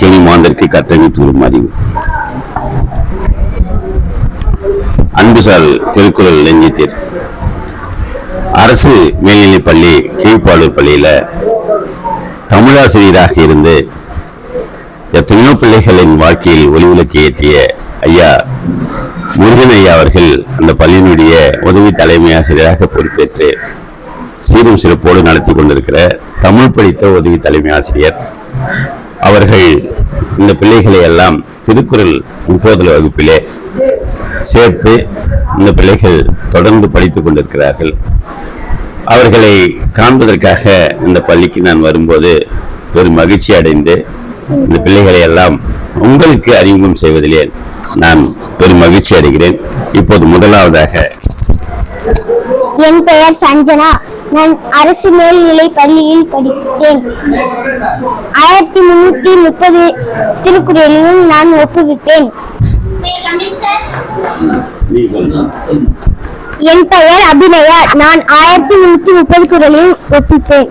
கேணி மாந்தருக்கு கத்தனை தூரும் அறிவு. அன்புசால் திருக்குறள் நெஞ்சித்தீர். அரசு மேல்நிலைப் பள்ளி கீழ்ப்பாளூர் பள்ளியில தமிழாசிரியராக இருந்து எத்தனையோ பிள்ளைகளின் வாழ்க்கையில் ஒளி விளக்கு ஏற்றிய ஐயா முருகன் ஐயா அவர்கள் அந்த பள்ளியினுடைய உதவி தலைமை ஆசிரியராக பொறுப்பேற்று சீரும் சிறப்போடு நடத்தி கொண்டிருக்கிற தமிழ் படித்த உதவி தலைமை ஆசிரியர் அவர்கள் இந்த பிள்ளைகளை எல்லாம் திருக்குறள் முப்போதல் வகுப்பிலே சேர்த்து இந்த பிள்ளைகள் தொடர்ந்து படித்துக் கொண்டிருக்கிறார்கள். அவர்களை காண்பதற்காக இந்த பள்ளிக்கு நான் வரும்போது ஒரு மகிழ்ச்சி அடைந்து இந்த பிள்ளைகளை எல்லாம் உங்களுக்கு அறிமுகம் செய்வதிலே நான் பெரும் மகிழ்ச்சி அடைகிறேன். இப்போது முதலாவதாக என் பெயர் சஞ்சனா. நான் அரசு மேல்நிலை பள்ளியில் படித்தேன். ஆயிரத்தி முன்னூத்தி முப்பது திருக்குறளையும் நான் ஒப்புவிப்பேன். என் பெயர் அபிநயா. நான் ஆயிரத்தி முன்னூத்தி முப்பது குரலையும் ஒப்பிப்பேன்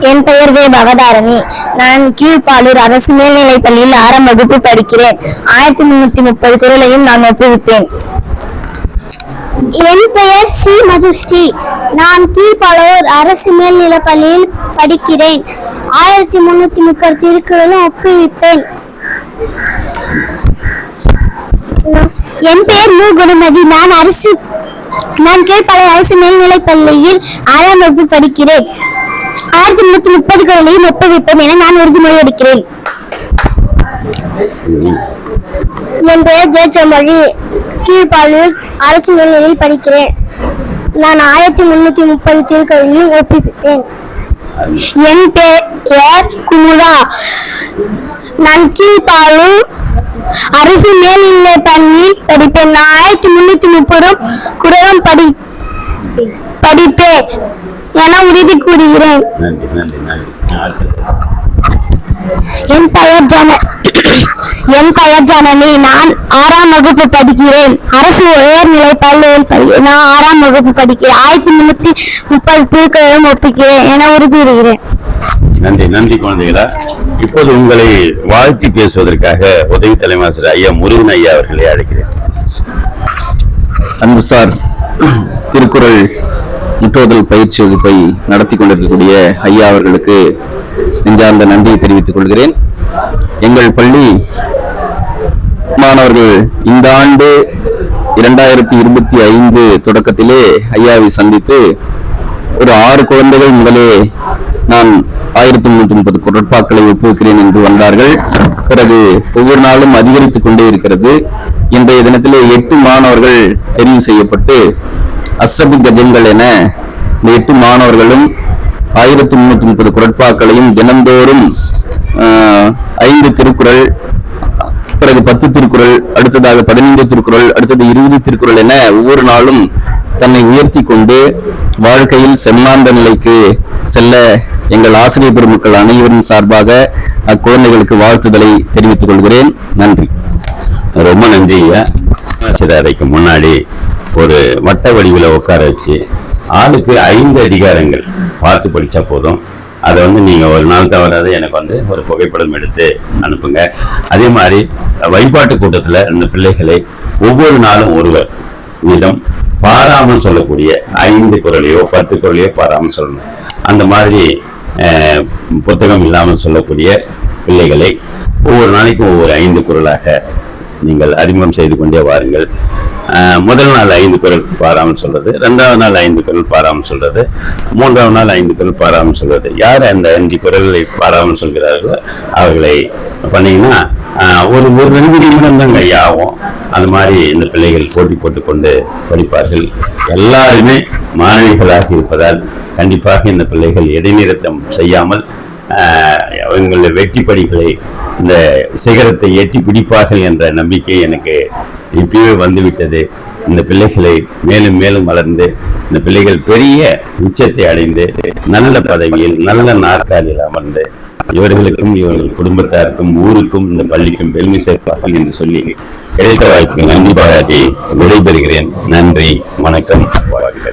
என் பெயர் வே. பவதாரணி. நான் கீழ்ப்பாளூர் அரசு மேல்நிலைப் பள்ளியில் ஆறாம் வகுப்பு படிக்கிறேன். ஆயிரத்தி முன்னூத்தி முப்பது குரலையும் நான் ஒப்புவிப்பேன். என் பெயர் சி. மதுஸ்ரீ. நான் கீழ்பாலூர் அரசு மேல்நிலைப் பள்ளியில் படிக்கிறேன். ஆயிரத்தி முன்னூத்தி முப்பது திருக்குறளும் ஒப்புவிப்பேன். என் பெயர் மு. குணமதி. நான் அரசு நான் கீழ்ப்பாளூர் அரசு மேல்நிலைப் பள்ளியில் ஆறாம் வகுப்பு படிக்கிறேன். ஆயிரத்தி முன்னூத்தி முப்பது குரலையும் ஒப்புவிப்பேன் என நான் உறுதிமொழி எடுக்கிறேன். என் பெயர் ஜெயச்சமொழி கீழ்ப்பாளூர் அரசு மேல்நிலையில் படிக்கிறேன். நான் ஆயிரத்தி முன்னூத்தி முப்பது திருக்குறளையும் ஒப்பிப்பேன் என் பெயர் குமுதா. நான் கீழ்ப்பாளூர் அரசு மேல்நிலை பள்ளியில் படிப்பேன். நான் ஆயிரத்தி முன்னூத்தி முப்பதும் குரலும் படி படிப்பேன் என உறுதி கூறுகிறேன். என் பெயர் ஜன. என் பெயர் ஜனனி. நான் ஆறாம் வகுப்பு படிக்கிறேன். அரசு உயர்நிலை பள்ளியில் படி நான் ஆறாம் வகுப்பு படிக்கிறேன். ஆயிரத்தி முன்னூத்தி முப்பது திருக்குறளும் ஒப்பிக்கிறேன் என உறுதியிடுகிறேன். நன்றி நன்றி குழந்தைகளா. இப்போது உங்களை வாழ்த்தி பேசுவதற்காக உதவி தலைமை ஐயா முருகன் ஐயா அவர்களை அழைக்கிறேன். அன்புசார் திருக்குறள் முற்றோதல் பயிற்சி வகுப்பை நடத்தி கொண்டிருக்கக்கூடிய ஐயா அவர்களுக்கு நெஞ்சார்ந்த நன்றியை தெரிவித்துக் கொள்கிறேன். எங்கள் பள்ளி மாணவர்கள் இந்த ஆண்டு இரண்டாயிரத்தி இருபத்தி ஐந்து தொடக்கத்திலே ஐயாவை சந்தித்து ஒரு ஆறு குழந்தைகள் முதலே நான் ஆயிரத்தி முன்னூத்தி முப்பது குரட்பாக்களை ஒப்புவிக்கிறேன் என்று வந்தார்கள். பிறகு ஒவ்வொரு நாளும் அதிகரித்துக் கொண்டே இருக்கிறது. இன்றைய தினத்திலே எட்டு மாணவர்கள் தெரிவு செய்யப்பட்டு அஸ்ரபி கஜங்கள் என இந்த எட்டு மாணவர்களும் ஆயிரத்தி முன்னூத்தி முப்பது குரட்பாக்களையும் தினந்தோறும் ஐந்து திருக்குறள் பிறகு பத்து திருக்குறள் அடுத்ததாக பதினைந்து திருக்குறள் அடுத்தது இருபது திருக்குறள் என ஒவ்வொரு நாளும் தன்னை உயர்த்தி கொண்டு வாழ்க்கையில் செம்மாந்த நிலைக்கு செல்ல எங்கள் ஆசிரியர் பெருமக்கள் அனைவரும் சார்பாக அக்குழந்தைகளுக்கு வாழ்த்துதலை தெரிவித்துக் கொள்கிறேன். நன்றி. ரொம்ப நன்றி ஆசிரியர் அறைக்கு முன்னாடி ஒரு வட்ட வடிவில் உட்கார வச்சு ஆளுக்கு ஐந்து அதிகாரங்கள் பார்த்து படிச்சா போதும். அதை வந்து நீங்கள் ஒரு நாள் தவறாத எனக்கு வந்து ஒரு புகைப்படம் எடுத்து அனுப்புங்க. அதே மாதிரி வழிபாட்டு கூட்டத்தில் இந்த பிள்ளைகளை ஒவ்வொரு நாளும் ஒருவர் வீதம் பாராமல் சொல்லக்கூடிய ஐந்து குரலையோ பத்து குரலையோ பாராமல் சொல்லணும். அந்த மாதிரி புத்தகம் இல்லாமல் சொல்லக்கூடிய பிள்ளைகளை ஒவ்வொரு நாளைக்கும் ஒவ்வொரு ஐந்து குரலாக நீங்கள் அறிமுகம் செய்து கொண்டே வாருங்கள். முதல் நாள் ஐந்து குரல் பாராமல் சொல்றது ரெண்டாவது நாள் ஐந்து குரல் பாராமல் சொல்றது மூன்றாவது நாள் ஐந்து குரல் பாராமல் சொல்றது. யார் அந்த அஞ்சு குரல்களை பாராமல் சொல்கிறார்களோ அவர்களை பண்ணீங்கன்னா ஒரு ஒரு ரெண்டு நிமிடம் தான் கையாகும் அந்த அது மாதிரி இந்த பிள்ளைகள் போட்டி போட்டுக்கொண்டு படிப்பார்கள். எல்லாருமே மாணவிகளாக இருப்பதால் கண்டிப்பாக இந்த பிள்ளைகள் இடைநிறுத்தம் செய்யாமல் எங்களுடைய அவங்களுடைய வெற்றி படிகளை இந்த சிகரத்தை எட்டி பிடிப்பார்கள் என்ற நம்பிக்கை எனக்கு இப்பயே வந்துவிட்டது. இந்த பிள்ளைகளை மேலும் மேலும் வளர்ந்து இந்த பிள்ளைகள் பெரிய உச்சத்தை அடைந்து நல்ல பதவியில் நல்ல நாற்காலியில் அமர்ந்து இவர்களுக்கும் இவர்கள் குடும்பத்தாருக்கும் ஊருக்கும் இந்த பள்ளிக்கும் பெருமை சேர்ப்பார்கள் என்று சொல்லி கிடைத்த வாய்ப்புக்கு நன்றி பாராட்டி விடைபெறுகிறேன். நன்றி வணக்கம் வாழ்க்கை